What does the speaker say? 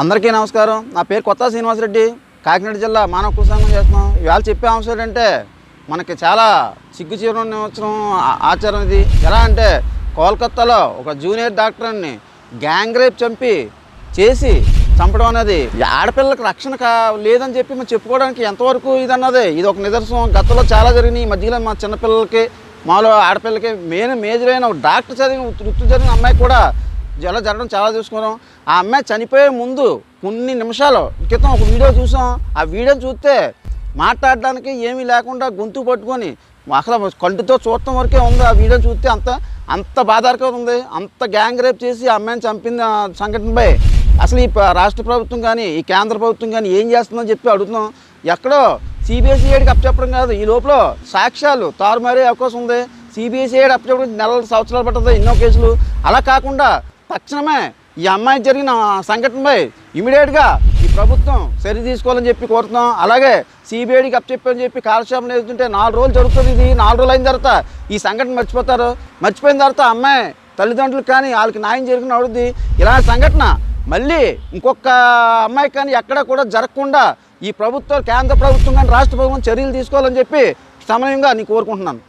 అందరికీ నమస్కారం. నా పేరు కొత్త శ్రీనివాసరెడ్డి. కాకినాడ జిల్లా మానవ హక్కు చేస్తున్నాం. ఇవాళ చెప్పే అంశం ఏంటంటే మనకి చాలా సిగ్గు వచ్చిన ఆచారం ఇది. ఎలా అంటే కోల్కత్తాలో ఒక జూనియర్ డాక్టర్ని గ్యాంగ్ రేప్ చంపి చేసి చంపడం అనేది ఆడపిల్లలకు రక్షణ కా లేదని చెప్పి మనం చెప్పుకోవడానికి ఎంతవరకు ఇది అన్నది ఇది ఒక నిదర్శనం. గతంలో చాలా జరిగినాయి. ఈ మధ్యలో మా చిన్నపిల్లలకి మాలో ఆడపిల్లకి మెయిన్ మేజర్ అయిన ఒక డాక్టర్ చదివిన వృత్తి చదివిన అమ్మాయి కూడా ఇలా జరగడం చాలా చూసుకున్నాం. ఆ అమ్మాయి చనిపోయే ముందు కొన్ని నిమిషాలు క్రితం ఒక వీడియో చూసాం. ఆ వీడియో చూస్తే మాట్లాడడానికి ఏమీ లేకుండా గొంతు పట్టుకొని అసలు కంటితో చూడటం వరకే ఉంది ఆ వీడియో చూస్తే అంత అంత బాధాకరం ఉంది. అంత గ్యాంగ్ రేప్ చేసి ఆ అమ్మాయిని చంపింది సంఘటనపై అసలు ఈ రాష్ట్ర ప్రభుత్వం కానీ ఈ కేంద్ర ప్రభుత్వం కానీ ఏం చేస్తుందని చెప్పి అడుగుతున్నాం. ఎక్కడో సిబిఎస్ఈడికి అప్పచెప్పడం కాదు ఈ లోపల సాక్ష్యాలు తారుమారే అవకాశం ఉంది. సిబిఎస్ఈడి అప్పచెప్పడం నెలల సంవత్సరాలు పడుతుంది ఎన్నో కేసులు. అలా కాకుండా తక్షణమే ఈ అమ్మాయి జరిగిన సంఘటనపై ఇమీడియట్గా ఈ ప్రభుత్వం చర్య తీసుకోవాలని చెప్పి కోరుతున్నాం. అలాగే సిబిఐడికి అప్పచెప్పని చెప్పి కాలక్షేపం వేస్తుంటే నాలుగు రోజులు జరుగుతుంది ఇది. నాలుగు రోజులు అయిన తర్వాత ఈ సంఘటన మర్చిపోతారు. మర్చిపోయిన తర్వాత ఆ అమ్మాయి తల్లిదండ్రులు కానీ వాళ్ళకి న్యాయం జరిగిన అవుతుంది ఇలాంటి సంఘటన మళ్ళీ ఇంకొక అమ్మాయి కానీ ఎక్కడ కూడా జరగకుండా ఈ ప్రభుత్వం కేంద్ర ప్రభుత్వం కానీ రాష్ట్ర ప్రభుత్వం చర్యలు తీసుకోవాలని చెప్పి సమయంగా నేను కోరుకుంటున్నాను.